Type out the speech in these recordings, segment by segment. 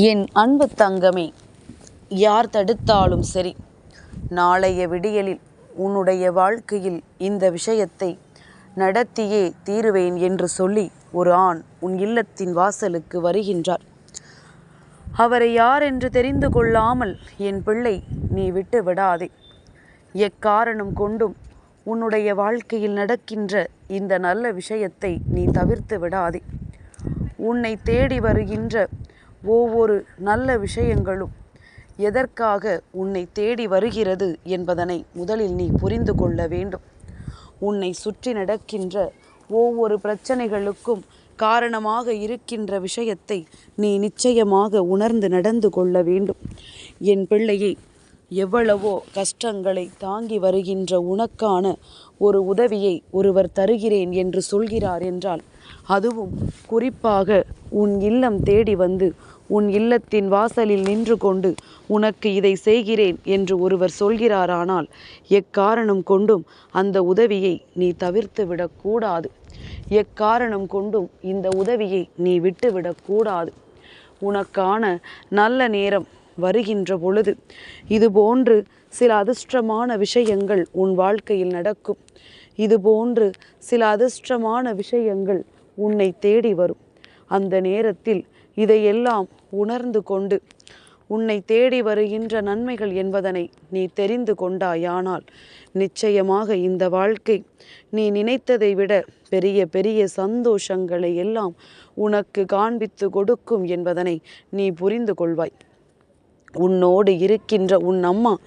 என் அன்பு தங்கமே யார் தடுத்தாலும் சரி நாளைய விடியலில் உன்னுடைய வாழ்க்கையில் இந்த விஷயத்தை நடத்தியே தீருவேன் என்று சொல்லி ஒரு ஆண் உன் இல்லத்தின் வாசலுக்கு வருகின்றார். அவரை யார் என்று தெரிந்து கொள்ளாமல் என் பிள்ளை நீ விட்டு விடாதே. எக்காரணம் கொண்டும் உன்னுடைய வாழ்க்கையில் நடக்கின்ற இந்த நல்ல விஷயத்தை நீ தவிர்த்து விடாதே. உன்னை தேடி வருகின்ற ஒவ்வொரு நல்ல விஷயங்களும் எதற்காக உன்னை தேடி வருகிறது என்பதனை முதலில் நீ புரிந்து கொள்ள வேண்டும். உன்னை சுற்றி நடக்கின்ற ஒவ்வொரு பிரச்சனைகளுக்கும் காரணமாக இருக்கின்ற விஷயத்தை நீ நிச்சயமாக உணர்ந்து நடந்து கொள்ள வேண்டும். என் பிள்ளையை எவ்வளவோ கஷ்டங்களை தாங்கி வருகின்ற உனக்கான ஒரு உதவியை ஒருவர் தருகிறேன் என்று சொல்கிறார் என்றால் அதுவும் குறிப்பாக உன் இல்லம் தேடி வந்து உன் இல்லத்தின் வாசலில் நின்று கொண்டு உனக்கு இதை செய்கிறேன் என்று ஒருவர் சொல்கிறாரானால் எக்காரணம் கொண்டும் அந்த உதவியை நீ தவிர்த்து விடக்கூடாது எக்காரணம் கொண்டும் இந்த உதவியை நீ விட்டுவிடக்கூடாது உனக்கான நல்ல நேரம் வருகின்ற பொழுது இதுபோன்று சில அதிர்ஷ்டமான விஷயங்கள் உன் வாழ்க்கையில் நடக்கும். இதுபோன்று சில அதிர்ஷ்டமான விஷயங்கள் உன்னை தேடி வரும். அந்த நேரத்தில் இதையெல்லாம் உணர்ந்து கொண்டு உன்னை தேடி வருகின்ற நன்மைகள் என்பதனை நீ தெரிந்து கொண்டாயானால் நிச்சயமாக இந்த வாழ்க்கை நீ நினைத்ததை விட பெரிய பெரிய சந்தோஷங்களை எல்லாம் உனக்கு காண்பித்து கொடுக்கும் என்பதனை நீ புரிந்து கொள்வாய். உன்னோடு இருக்கின்ற உன் அம்மா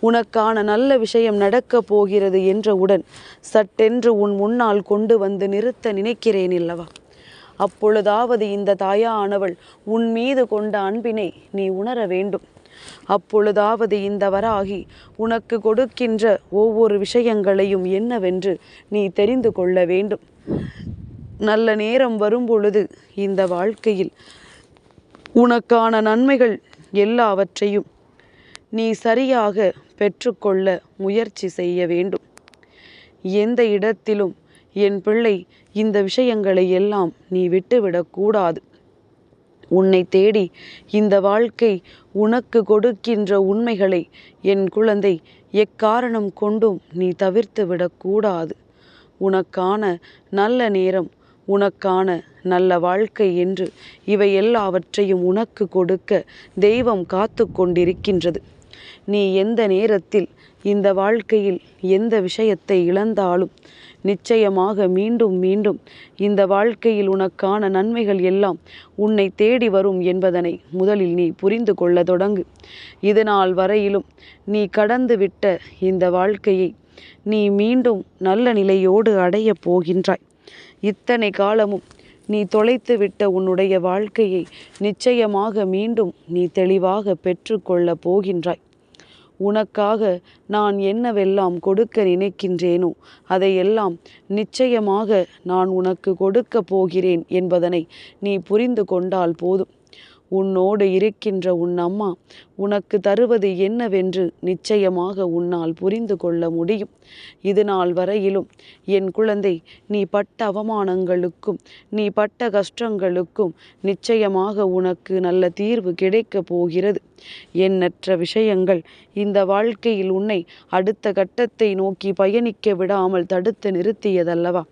உனக்கான நல்ல விஷயம் நடக்கப் போகிறது என்றவுடன் சட்டென்று உன் முன்னால் கொண்டு வந்து நிறுத்த நினைக்கிறேன் இல்லவா அப்பொழுதாவது இந்த தாயானவள் உன் மீது கொண்ட அன்பினை நீ உணர வேண்டும். அப்பொழுதாவது இந்த வராகி உனக்கு கொடுக்கின்ற ஒவ்வொரு விஷயங்களையும் என்னவென்று நீ தெரிந்து கொள்ள வேண்டும். நல்ல நேரம் வரும்பொழுது இந்த வாழ்க்கையில் உனக்கான நன்மைகள் எல்லாவற்றையும் நீ சரியாக பெற்றுக்கொள்ள முயற்சி செய்ய வேண்டும். எந்த இடத்திலும் என் பிள்ளை இந்த விஷயங்களை எல்லாம் நீ விட்டுவிடக்கூடாது உன்னை தேடி இந்த வாழ்க்கை உனக்கு கொடுக்கின்ற உண்மைகளை என் குழந்தை எக்காரணம் கொண்டும் நீ தவிர்த்து விடக்கூடாது உனக்கான நல்ல நேரம் உனக்கான நல்ல வாழ்க்கை என்று இவை எல்லாவற்றையும் உனக்கு கொடுக்க தெய்வம் காத்து கொண்டிருக்கின்றது. நீ எந்த நேரத்தில் இந்த வாழ்க்கையில் எந்த விஷயத்தை இழந்தாலும் நிச்சயமாக மீண்டும் மீண்டும் இந்த வாழ்க்கையில் உனக்கான நன்மைகள் எல்லாம் உன்னை தேடி வரும் என்பதனை முதலில் நீ புரிந்து கொள்ள தொடங்கு. இதனால் வரையிலும் நீ கடந்து விட்ட இந்த வாழ்க்கையை நீ மீண்டும் நல்ல நிலையோடு அடையப் போகின்றாய். இத்தனை காலமும் நீ தொலைத்து விட்ட உன்னுடைய வாழ்க்கையை நிச்சயமாக மீண்டும் நீ தெளிவாக பெற்றுக்கொள்ளப் போகின்றாய். உனக்காக நான் என்னவெல்லாம் கொடுக்க நினைக்கின்றேனோ அதையெல்லாம் நிச்சயமாக நான் உனக்கு கொடுக்க போகிறேன் என்பதனை நீ புரிந்து கொண்டால் போதும். உன்னோடு இருக்கின்ற உன் அம்மா உனக்கு தருவது என்னவென்று நிச்சயமாக உன்னால் புரிந்து கொள்ள முடியும். இது நாள் வரையிலும் என் குழந்தை நீ பட்ட அவமானங்களுக்கும் நீ பட்ட கஷ்டங்களுக்கும் நிச்சயமாக உனக்கு நல்ல தீர்வு கிடைக்கப் போகிறது. எண்ணற்ற விஷயங்கள். இந்த வாழ்க்கையில் உன்னை அடுத்த கட்டத்தை நோக்கி பயணிக்க விடாமல் தடுத்து நிறுத்தியதல்லவா?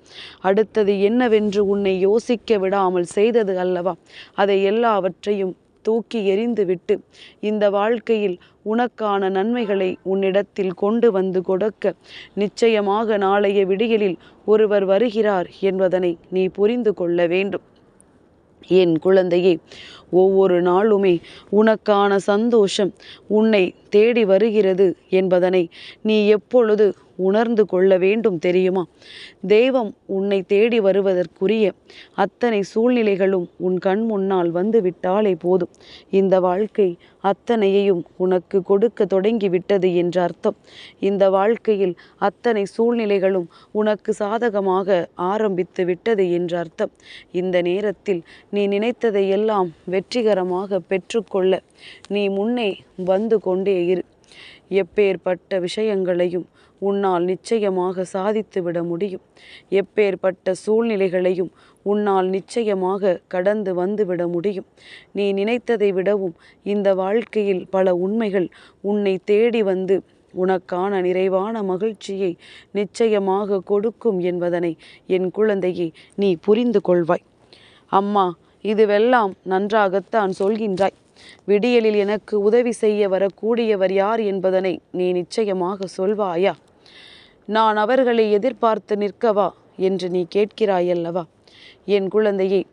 அடுத்தது என்னவென்று உன்னை யோசிக்க விடாமல் செய்தது அல்லவா? அதை எல்லாவற்றையும் தூக்கி எறிந்துவிட்டு இந்த வாழ்க்கையில் உனக்கான நன்மைகளை உன்னிடத்தில் கொண்டு வந்து கொடுக்க நிச்சயமாக நாளைய விடியலில் ஒருவர் வருகிறார் என்பதனை நீ புரிந்து கொள்ள வேண்டும். என் குழந்தையே ஒவ்வொரு நாளுமே உனக்கான சந்தோஷம் உன்னை தேடி வருகிறது என்பதனை நீ எப்பொழுது உணர்ந்து கொள்ள வேண்டும் தெரியுமா? தெய்வம் உன்னை தேடி வருவதற்குரிய அத்தனை சூழ்நிலைகளும் உன் கண் முன்னால் வந்து விட்டாலே போதும். இந்த வாழ்க்கை அத்தனையையும் உனக்கு கொடுக்க தொடங்கிவிட்டது என்ற அர்த்தம். இந்த வாழ்க்கையில் அத்தனை சூழ்நிலைகளும் உனக்கு சாதகமாக ஆரம்பித்து விட்டது என்ற அர்த்தம். இந்த நேரத்தில் நீ நினைத்ததை எல்லாம் வெற்றிகரமாக பெற்றுக்கொள்ள நீ முன்னே வந்து கொண்டே இரு. எப்பேற்பட்ட விஷயங்களையும் உன்னால் நிச்சயமாக சாதித்துவிட முடியும். எப்பேற்பட்ட சூழ்நிலைகளையும் உன்னால் நிச்சயமாக கடந்து வந்துவிட முடியும். நீ நினைத்ததை விடவும் இந்த வாழ்க்கையில் பல உண்மைகள் உன்னை தேடி வந்து உனக்கான நிறைவான மகிழ்ச்சியை நிச்சயமாக கொடுக்கும் என்பதனை என் குழந்தையை நீ புரிந்து கொள்வாய். அம்மா இதுவெல்லாம் நன்றாகத்தான் சொல்கின்றாய். விடியலில் எனக்கு உதவி செய்ய வரக்கூடியவர் யார் என்பதனை நீ நிச்சயமாக சொல்வாயா? நான் அவர்களை எதிர்பார்த்து நிற்கவா என்று நீ கேட்கிறாயல்லவா? என் குழந்தையே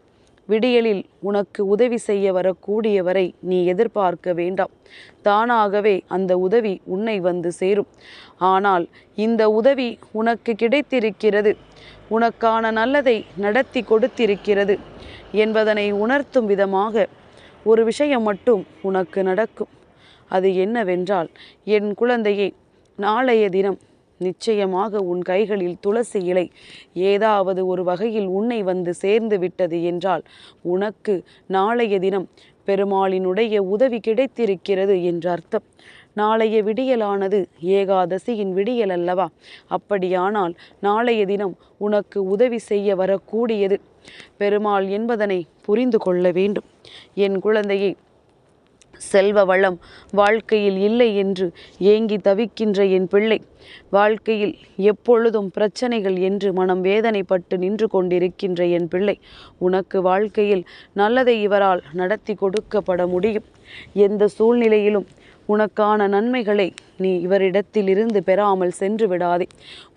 விடியலில் உனக்கு உதவி செய்ய வரக்கூடியவரை நீ எதிர்பார்க்க வேண்டாம். தானாகவே அந்த உதவி உன்னை வந்து சேரும். ஆனால் இந்த உதவி உனக்கு கிடைத்திருக்கிறது. உனக்கான நல்லதை நடத்தி கொடுத்திருக்கிறது என்பதனை உணர்த்தும் விதமாக ஒரு விஷயம் மட்டும் உனக்கு நடக்கும். அது என்னவென்றால் என் குழந்தையே நாளைய தினம் நிச்சயமாக உன் கைகளில் துளசி இலை. ஏதாவது ஒரு வகையில் உன்னை வந்து சேர்ந்து விட்டது என்றால் உனக்கு நாளைய தினம் பெருமாளினுடைய உதவி கிடைத்திருக்கிறது என்ற அர்த்தம். நாளைய விடியலானது ஏகாதசியின் விடியல் அல்லவா? அப்படியானால் நாளைய தினம் உனக்கு உதவி செய்ய வரக்கூடியது. பெருமாள் என்பதனை புரிந்து கொள்ள வேண்டும். என் குழந்தையை செல்வ வளம் வாழ்க்கையில் இல்லை என்று ஏங்கி தவிக்கின்ற என் பிள்ளை. வாழ்க்கையில் எப்பொழுதும் பிரச்சனைகள் என்று மனம் வேதனைப்பட்டு நின்று கொண்டிருக்கின்ற என் பிள்ளை. உனக்கு வாழ்க்கையில் நல்லதை இவரால் நடத்தி கொடுக்கப்பட முடியும். எந்த சூழ்நிலையிலும் உனக்கான நன்மைகளை நீ இவரிடத்திலிருந்து பெறாமல் சென்று விடாதே.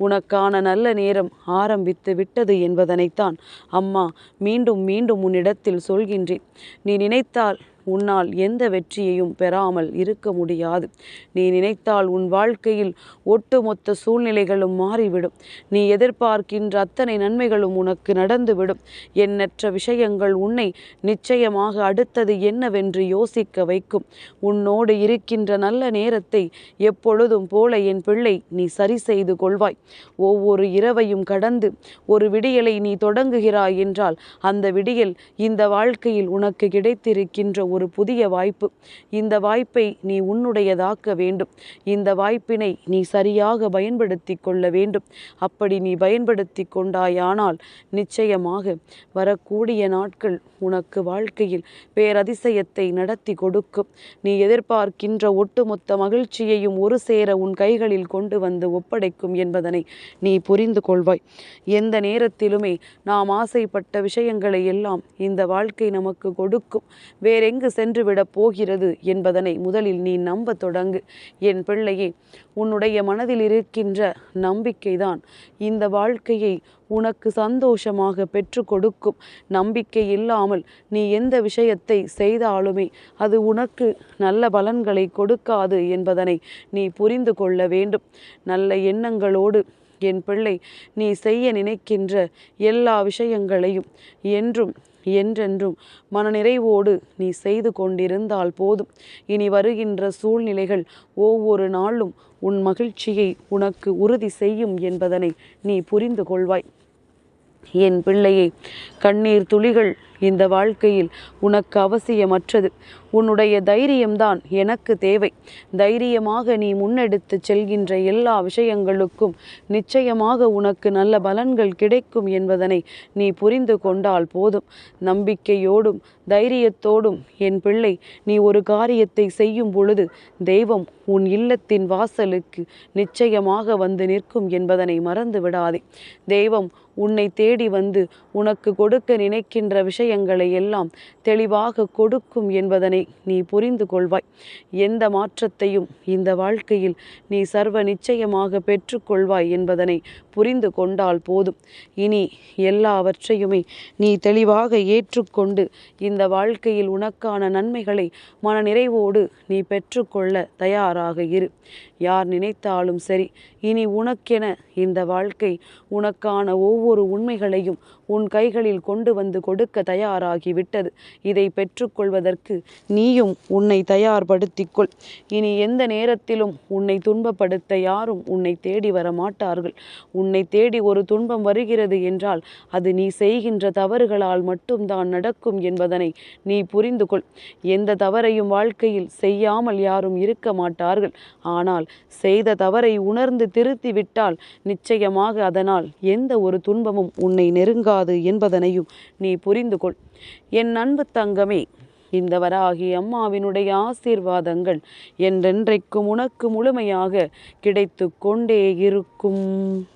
உனக்கான நல்ல நேரம் ஆரம்பித்து விட்டது என்பதனைத்தான் அம்மா மீண்டும் மீண்டும் உன்னிடத்தில் சொல்கின்றேன். நீ நினைத்தால் உன்னால் எந்த வெற்றியையும் பெறாமல் இருக்க முடியாது. நீ நினைத்தால் உன் வாழ்க்கையில் ஒட்டுமொத்த சூழ்நிலைகளும் மாறிவிடும். நீ எதிர்பார்க்கின்ற அத்தனை நன்மைகளும் உனக்கு நடந்துவிடும். எண்ணற்ற விஷயங்கள் உன்னை நிச்சயமாக அடுத்தது என்னவென்று யோசிக்க வைக்கும். உன்னோடு இருக்கின்ற நல்ல நேரத்தை எப்பொழுதும் போல என் பிள்ளை நீ சரி செய்து கொள்வாய். ஒவ்வொரு இரவையும் கடந்து ஒரு விடியலை நீ தொடங்குகிறாய் என்றால் அந்த விடியல் இந்த வாழ்க்கையில் உனக்கு கிடைத்திருக்கின்ற ஒரு புதிய வாய்ப்பு. இந்த வாய்ப்பை நீ உன்னுடையதாக்க வேண்டும். இந்த வாய்ப்பினை நீ சரியாக பயன்படுத்தி கொள்ள வேண்டும். அப்படி நீ பயன்படுத்தி கொண்டாயானால் நிச்சயமாக வரக்கூடிய நாட்கள் உனக்கு வாழ்க்கையில் பேரதிசயத்தை நடத்தி கொடுக்கும். நீ எதிர்பார்க்கின்ற ஒட்டுமொத்த மகிழ்ச்சியையும் ஒரு சேர உன் கைகளில் கொண்டு வந்து ஒப்படைக்கும் என்பதனை நீ புரிந்து கொள்வாய். எந்த நேரத்திலுமே நாம் ஆசைப்பட்ட விஷயங்களை எல்லாம் இந்த வாழ்க்கை நமக்கு கொடுக்கும். வேறெங்க எங்கு சென்றுவிடப் போகிறது என்பதனை முதலில் நீ நம்ப தொடங்கு. என் பிள்ளையே உன்னுடைய மனதில் இருக்கின்ற நம்பிக்கைதான் இந்த வாழ்க்கையை உனக்கு சந்தோஷமாக பெற்று கொடுக்கும். நம்பிக்கை இல்லாமல் நீ எந்த விஷயத்தை செய்தாலுமே அது உனக்கு நல்ல பலன்களை கொடுக்காது என்பதனை நீ புரிந்து கொள்ள வேண்டும். நல்ல எண்ணங்களோடு என் பிள்ளை நீ செய்ய நினைக்கின்ற எல்லா விஷயங்களையும் என்றும் என்றென்றும் மனநிறைவோடு நீ செய்து கொண்டிருந்தால் போதும். இனி வருகின்ற சூழ்நிலைகள் ஒவ்வொரு நாளும் உன் மகிழ்ச்சியை உனக்கு உறுதி செய்யும் என்பதனை நீ புரிந்து கொள்வாய். என் பிள்ளையை கண்ணீர் துளிகள் இந்த வாழ்க்கையில் உனக்கு அவசியமற்றது. உன்னுடைய தைரியம்தான் எனக்கு தேவை. தைரியமாக நீ முன்னெடுத்து செல்கின்ற எல்லா விஷயங்களுக்கும் நிச்சயமாக உனக்கு நல்ல பலன்கள் கிடைக்கும் என்பதனை நீ புரிந்து கொண்டால் போதும். நம்பிக்கையோடும் தைரியத்தோடும் என் பிள்ளை நீ ஒரு காரியத்தை செய்யும் பொழுது தெய்வம் உன் இல்லத்தின் வாசலுக்கு நிச்சயமாக வந்து நிற்கும் என்பதனை மறந்து விடாதே தெய்வம் உன்னை தேடி வந்து உனக்கு கொடுக்க நினைக்கின்ற விஷயம் விஷயங்களை எல்லாம் தெளிவாக கொடுக்கும் என்பதனை நீ புரிந்து கொள்வாய். எந்த மாற்றத்தையும் இந்த வாழ்க்கையில் நீ சர்வ நிச்சயமாக பெற்றுக்கொள்வாய் என்பதனை புரிந்து கொண்டால் போதும். இனி எல்லாவற்றையுமே நீ தெளிவாக ஏற்றுக்கொண்டு இந்த வாழ்க்கையில் உனக்கான நன்மைகளை மன நிறைவோடு நீ பெற்றுக்கொள்ள தயாராக இரு. யார் நினைத்தாலும் சரி இனி உனக்கென இந்த வாழ்க்கை உனக்கான ஒவ்வொரு உண்மைகளையும் உன் கைகளில் கொண்டு வந்து கொடுக்க தயாராகிவிட்டது. இதை பெற்றுக்கொள்வதற்கு நீயும் உன்னை தயார்படுத்திக்கொள். இனி எந்த நேரத்திலும் உன்னை துன்பப்படுத்த யாரும் உன்னை தேடி வர மாட்டார்கள் உன்னை தேடி ஒரு துன்பம் வருகிறது என்றால் அது நீ செய்கின்ற தவறுகளால் மட்டும்தான் நடக்கும் என்பதனை நீ புரிந்து கொள் எந்த தவறையும் வாழ்க்கையில் செய்யாமல் யாரும் இருக்க மாட்டார்கள். ஆனால் செய்த தவறை உணர்ந்து திருத்தி விட்டால் நிச்சயமாக அதனால் எந்த ஒரு துன்பமும் உன்னை நெருங்காது. என்பதனையும் நீ புரிந்து கொள் என் அன்பு தங்கமே இந்த வராகி அம்மாவினுடைய ஆசீர்வாதங்கள் என்றென்றைக்கும் உனக்கு முழுமையாக கிடைத்து கொண்டே இருக்கும்.